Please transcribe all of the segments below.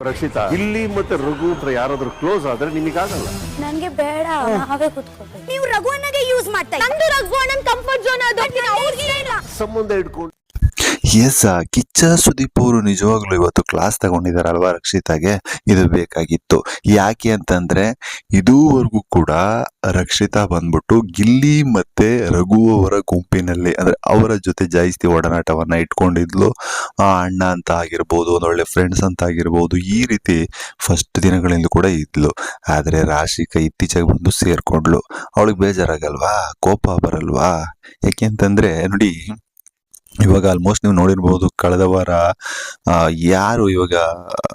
ರಕ್ಷಿತಾ. ಇಲ್ಲಿ ಮತ್ತೆ ರಘು ಹತ್ರ ಯಾರಾದ್ರೂ ಕ್ಲೋಸ್ ಆದ್ರೆ ನಿಮಗೆ ಆಗಲ್ಲ ನನಗೆ ಬೇಡ ನಾವೇ ಕುತ್ಕೋಬೇಕು. ನೀವು ರಘು ಅನ್ನಗೆ ಯೂಸ್ ಮಾಡ್ತಾ ನಂದು ರಘು ಅನ್ನ ಕಂಫರ್ಟ್ ಝೋನ್ ಅದು ಅವ್ರಿಗೆ ಇಲ್ಲ ಸಂಬಂಧ ಇಟ್ಕೊಂಡು. ಎಸ್ ಕಿಚ್ಚ ಸುದೀಪ್ ಅವರು ನಿಜವಾಗ್ಲೂ ಇವತ್ತು ಕ್ಲಾಸ್ ತಗೊಂಡಿದ್ದಾರೆ ಅಲ್ವಾ ರಕ್ಷಿತಾಗೆ? ಇದು ಬೇಕಾಗಿತ್ತು. ಯಾಕೆ ಅಂತಂದ್ರೆ ಇದುವರೆಗೂ ಕೂಡ ರಕ್ಷಿತಾ ಬಂದ್ಬಿಟ್ಟು ಗಿಲ್ಲಿ ಮತ್ತೆ ಅವರ ಜೊತೆ ಜಾಸ್ತಿ ಒಡನಾಟವನ್ನ ಇಟ್ಕೊಂಡಿದ್ಲು. ಆ ಅಣ್ಣ ಅಂತ ಆಗಿರ್ಬೋದು ಒಂದೊಳ್ಳೆ ಫ್ರೆಂಡ್ಸ್ ಅಂತ ಆಗಿರ್ಬೋದು, ಈ ರೀತಿ ಫಸ್ಟ್ ದಿನಗಳಿಂದ ಕೂಡ ಇದ್ಲು. ಆದರೆ ರಾಶಿಕ ಇತ್ತೀಚೆಗೆ ಬಂದು ಸೇರ್ಕೊಂಡ್ಲು ಅವಳಿಗೆ ಬೇಜಾರಾಗಲ್ವಾ? ಕೋಪ ಬರಲ್ವಾ? ಯಾಕೆಂತಂದ್ರೆ ನೋಡಿ ಇವಾಗ ಆಲ್ಮೋಸ್ಟ್ ನೀವು ನೋಡಿರ್ಬೋದು ಕಳೆದ ವಾರ ಯಾರು ಇವಾಗ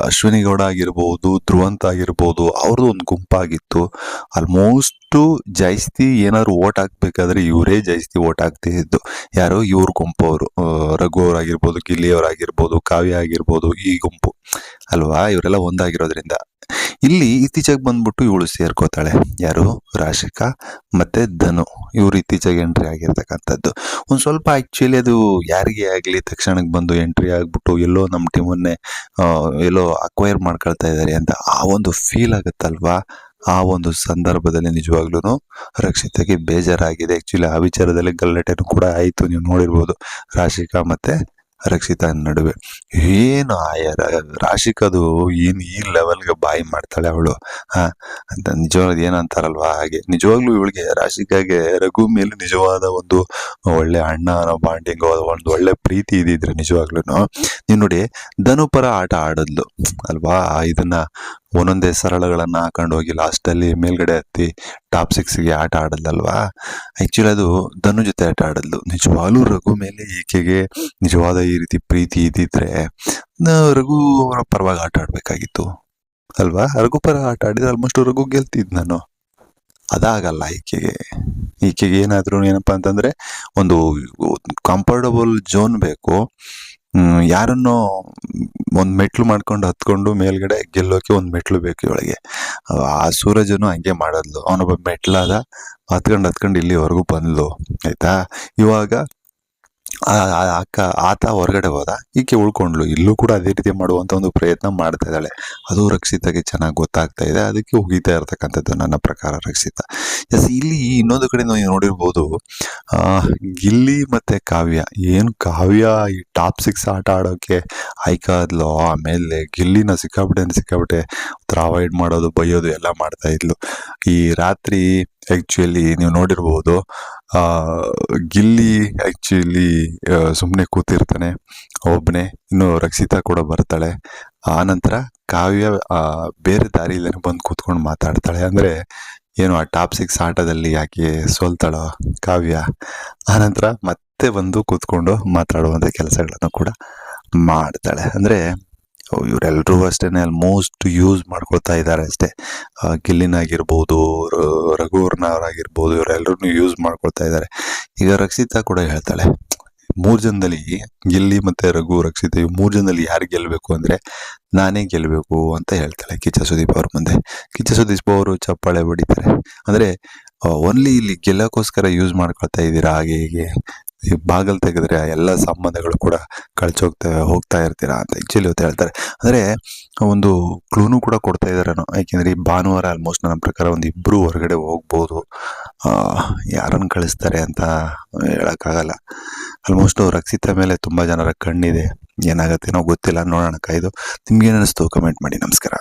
ಅಶ್ವಿನಿ ಗೌಡ ಆಗಿರ್ಬೋದು, ಧ್ರುವಂತ ಆಗಿರ್ಬೋದು ಅವ್ರದ್ದು ಒಂದು ಗುಂಪಾಗಿತ್ತು. ಆಲ್ಮೋಸ್ಟು ಜಾಸ್ತಿ ಏನಾದ್ರು ಓಟ್ ಹಾಕ್ಬೇಕಾದ್ರೆ ಇವರೇ ಜಾಸ್ತಿ ಓಟ್ ಹಾಕ್ತಿದ್ದು ಯಾರು ಇವ್ರ ಗುಂಪು ಅವರು ರಘು ಅವರಾಗಿರ್ಬೋದು ಗಿಲ್ಲಿ ಅವರಾಗಿರ್ಬೋದು ಕಾವ್ಯ ಆಗಿರ್ಬೋದು ಈ ಗುಂಪು. ಅಲ್ವಾ? ಇವರೆಲ್ಲ ಒಂದಾಗಿರೋದ್ರಿಂದ. ಇಲ್ಲಿ ಇತ್ತೀಚೆಗೆ ಬಂದ್ಬಿಟ್ಟು ಇವಳು ಸೇರ್ಕೋತಾಳೆ. ಯಾರು? ರಾಶಿಕಾ ಮತ್ತೆ ಧನು. ಇವರು ಇತ್ತೀಚೆಗೆ ಎಂಟ್ರಿ ಆಗಿರ್ತಕ್ಕಂಥದ್ದು. ಒಂದು ಸ್ವಲ್ಪ ಆ್ಯಕ್ಚುಲಿ ಅದು ಯಾರಿಗೆ ಆಗಲಿ ತಕ್ಷಣಕ್ಕೆ ಬಂದು ಎಂಟ್ರಿ ಆಗಿಬಿಟ್ಟು ಎಲ್ಲೋ ನಮ್ಮ ಟೀಮನ್ನೇ ಎಲ್ಲೋ ಅಕ್ವೈರ್ ಮಾಡ್ಕೊಳ್ತಾ ಇದ್ದಾರೆ ಅಂತ ಆ ಒಂದು ಫೀಲ್ ಆಗುತ್ತಲ್ವಾ? ಆ ಒಂದು ಸಂದರ್ಭದಲ್ಲಿ ನಿಜವಾಗ್ಲೂ ರಕ್ಷಿತಗೆ ಬೇಜಾರಾಗಿದೆ. ಆ್ಯಕ್ಚುಲಿ ಆ ವಿಚಾರದಲ್ಲಿ ಗಲಾಟೆನೂ ಕೂಡ ಆಯಿತು. ನೀವು ನೋಡಿರ್ಬೋದು ರಾಶಿಕಾ ಮತ್ತೆ ರಕ್ಷಿತಾ ನಡುವೆ. ಏನು ಆಯ ರಾಶಿಕದು ಏನು ಈ ಲೆವೆಲ್ಗೆ ಬಾಯಿ ಮಾಡ್ತಾಳೆ ಅವಳು. ಅಂತ ನಿಜವಾದ ಏನಂತಾರಲ್ವಾ ಹಾಗೆ. ನಿಜವಾಗ್ಲೂ ಇವಳಿಗೆ ರಾಶಿಕಾಗೆ ರಘು ಮೇಲೆ ನಿಜವಾದ ಒಂದು ಒಳ್ಳೆ ಅಣ್ಣ ಅನ್ನೋ ಬಾಂಡಿಂಗ್, ಒಂದು ಒಳ್ಳೆ ಪ್ರೀತಿ ಇದಿದ್ರೆ ನಿಜವಾಗ್ಲೂ ನೀವು ನೋಡಿ, ಧನುಪರ ಆಟ ಆಡದ್ಲು. ಅಲ್ವಾ? ಇದನ್ನ ಒಂದೊಂದೇ ಸರಳಗಳನ್ನು ಹಾಕೊಂಡು ಹೋಗಿ ಲಾಸ್ಟಲ್ಲಿ ಮೇಲ್ಗಡೆ ಹತ್ತಿ ಟಾಪ್ ಸಿಕ್ಸ್ಗೆ ಆಟ ಆಡದ್ಲಲ್ವಾ ಆ್ಯಕ್ಚುಲಿ ಅದು ಧನು ಜೊತೆ ಆಟ ಆಡದ್ಲು. ನಿಜವಾಗ್ಲೂ ರಘು ಮೇಲೆ ಈಕೆಗೆ ನಿಜವಾದ ಈ ರೀತಿ ಪ್ರೀತಿ ಇದ್ದಿದ್ರೆ ರಘು ಅವರ ಪರವಾಗಿ ಆಟ ಆಡಬೇಕಾಗಿತ್ತು. ಅಲ್ವಾ? ರಘು ಪರ ಆಟ ಆಡಿದ್ರೆ ಆಲ್ಮೋಸ್ಟ್ ರಘು ಗೆಲ್ತಿದ್ದು ನಾನು. ಅದಾಗಲ್ಲ ಈಕೆಗೆ ಈಕೆಗೆ ಏನಾದರೂ ಏನಪ್ಪ ಅಂತಂದ್ರೆ, ಒಂದು ಕಂಫರ್ಟಬಲ್ ಝೋನ್ ಬೇಕು. ಯಾರನ್ನೋ ಒಂದು ಮೆಟ್ಲು ಮಾಡ್ಕೊಂಡು ಹತ್ಕೊಂಡು ಮೇಲ್ಗಡೆ ಗೆಲ್ಲೋಕೆ ಒಂದು ಮೆಟ್ಲು ಬೇಕು ಇವಳಿಗೆ. ಆ ಸೂರಜನು ಹಂಗೆ ಮಾಡೋದ್ಲು. ಅವನೊಬ್ಬ ಮೆಟ್ಲಾದ, ಹತ್ಕೊಂಡು ಹತ್ಕೊಂಡು ಇಲ್ಲಿವರೆಗೂ ಬಂದ್ಲು. ಆಯ್ತಾ? ಇವಾಗ ಅಕ್ಕ ಆತ ಹೊರಗಡೆ ಹೋದ. ಈಕೆ ಉಳ್ಕೊಂಡ್ಲು ಇಲ್ಲೂ ಕೂಡ ಅದೇ ರೀತಿ ಮಾಡುವಂತ ಒಂದು ಪ್ರಯತ್ನ ಮಾಡ್ತಾ ಇದ್ದಾಳೆ. ಅದು ರಕ್ಷಿತಗೆ ಚೆನ್ನಾಗಿ ಗೊತ್ತಾಗ್ತಾ ಇದೆ. ಅದಕ್ಕೆ ಹೋಗಿತಾ ಇರ್ತಕ್ಕಂಥದ್ದು ನನ್ನ ಪ್ರಕಾರ ರಕ್ಷಿತ. ಎಸ್ ಇಲ್ಲಿ ಇನ್ನೊಂದು ಕಡೆ ನಾವು ನೋಡಿರ್ಬೋದು ಗಿಲ್ಲಿ ಮತ್ತೆ ಕಾವ್ಯ. ಏನು ಕಾವ್ಯ ಈ ಟಾಪ್ ಸಿಕ್ಸ್ ಆಟ ಆಡೋಕೆ? ಆಯ್ಕಾದ್ಲು ಆಮೇಲೆ ಗಿಲ್ಲಿನ ಸಿಕ್ಕಾಬಿಟ್ಟೆ ಸಿಕ್ಕಾಬಿಟ್ಟೆ ಅವಾಯ್ಡ್ ಮಾಡೋದು, ಬೈಯೋದು ಎಲ್ಲ ಮಾಡ್ತಾ ಇದ್ಲು. ಈ ರಾತ್ರಿ ಆ್ಯಕ್ಚುಲಿ ನೀವು ನೋಡಿರ್ಬೋದು ಗಿಲ್ಲಿ ಆ್ಯಕ್ಚುಲಿ ಸುಮ್ಮನೆ ಕೂತಿರ್ತಾನೆ. ಒಬ್ಬನೇ ಇನ್ನು ರಕ್ಷಿತಾ ಕೂಡ ಬರ್ತಾಳೆ. ಆನಂತರ ಕಾವ್ಯ ಬೇರೆ ದಾರಿಯಲ್ಲೇ ಬಂದು ಕೂತ್ಕೊಂಡು ಮಾತಾಡ್ತಾಳೆ. ಅಂದರೆ, ಏನು ಆ ಟಾಪ್ ಸಿಕ್ಸ್ ಆಟದಲ್ಲಿ ಯಾಕೆ ಸೋಲ್ತಾಳೋ ಕಾವ್ಯ. ಆನಂತರ ಮತ್ತೆ ಬಂದು ಕೂತ್ಕೊಂಡು ಮಾತಾಡುವಂಥ ಕೆಲಸಗಳನ್ನು ಕೂಡ ಮಾಡ್ತಾಳೆ. ಅಂದರೆ ಇವರೆಲ್ಲರೂ ಅಷ್ಟೇ ಆಲ್ಮೋಸ್ಟ್ ಯೂಸ್ ಮಾಡ್ಕೊತಾ ಇದ್ದಾರೆ ಅಷ್ಟೇ. ಗಿಲ್ಲಿನ್ ಆಗಿರ್ಬೋದು ರಘುವರ್ನವರಾಗಿರ್ಬೋದು ಇವರೆಲ್ಲರೂ ಯೂಸ್ ಮಾಡ್ಕೊಳ್ತಾ ಇದ್ದಾರೆ ಈಗ ರಕ್ಷಿತಾ ಕೂಡ ಹೇಳ್ತಾಳೆ, ಮೂರು ಜನದಲ್ಲಿ ಗಿಲ್ಲಿ ಮತ್ತೆ ರಘು, ರಕ್ಷಿತ ಇವ್ ಮೂರು ಜನದಲ್ಲಿ ಯಾರು ಗೆಲ್ಲಬೇಕು ಅಂದರೆ ನಾನೇ ಗೆಲ್ಲಬೇಕು ಅಂತ ಹೇಳ್ತಾಳೆ ಕಿಚ್ಚ ಸುದೀಪ್ ಅವ್ರ ಮುಂದೆ. ಕಿಚ್ಚ ಸುದೀಪ್ ಅವರು ಚಪ್ಪಾಳೆ ಬಡಿತಾರೆ ಅಂದರೆ ಓನ್ಲಿ ಇಲ್ಲಿ ಗೆಲ್ಲೋಕ್ಕೋಸ್ಕರ ಯೂಸ್ ಮಾಡ್ಕೊಳ್ತಾ ಇದ್ದೀರಾ, ಹಾಗೆ ಹೀಗೆ? ಈ ಬಾಗಿಲು ತೆಗೆದ್ರೆ ಆ ಎಲ್ಲ ಸಂಬಂಧಗಳು ಕೂಡ ಕಳ್ಚೋಗ್ತಾ ಹೋಗ್ತಾ ಇರ್ತೀರಾ ಅಂತ ಆ್ಯಕ್ಚುಲಿ ಇವತ್ತು ಹೇಳ್ತಾರೆ. ಅಂದರೆ ಒಂದು ಕ್ಲೂನು ಕೂಡ ಕೊಡ್ತಾ ಇದ್ದಾರೇನೋ ಯಾಕೆಂದ್ರೆ ಈ ಭಾನುವಾರ ಆಲ್ಮೋಸ್ಟ್ ನನ್ನ ಪ್ರಕಾರ ಒಂದು ಇಬ್ಬರು ಹೊರಗಡೆ ಹೋಗ್ಬೋದು. ಯಾರನ್ನು ಕಳಿಸ್ತಾರೆ ಅಂತ ಹೇಳೋಕ್ಕಾಗಲ್ಲ. ಆಲ್ಮೋಸ್ಟ್ ರಕ್ಷಿತ ಮೇಲೆ ತುಂಬ ಜನರ ಕಣ್ಣಿದೆ. ಏನಾಗತ್ತೇನೋ ಗೊತ್ತಿಲ್ಲ. ನೋಡೋಣ ಕಾಯ್ದು ನಿಮ್ಗೇನು ಅನಿಸ್ತು ಕಮೆಂಟ್ ಮಾಡಿ. ನಮಸ್ಕಾರ.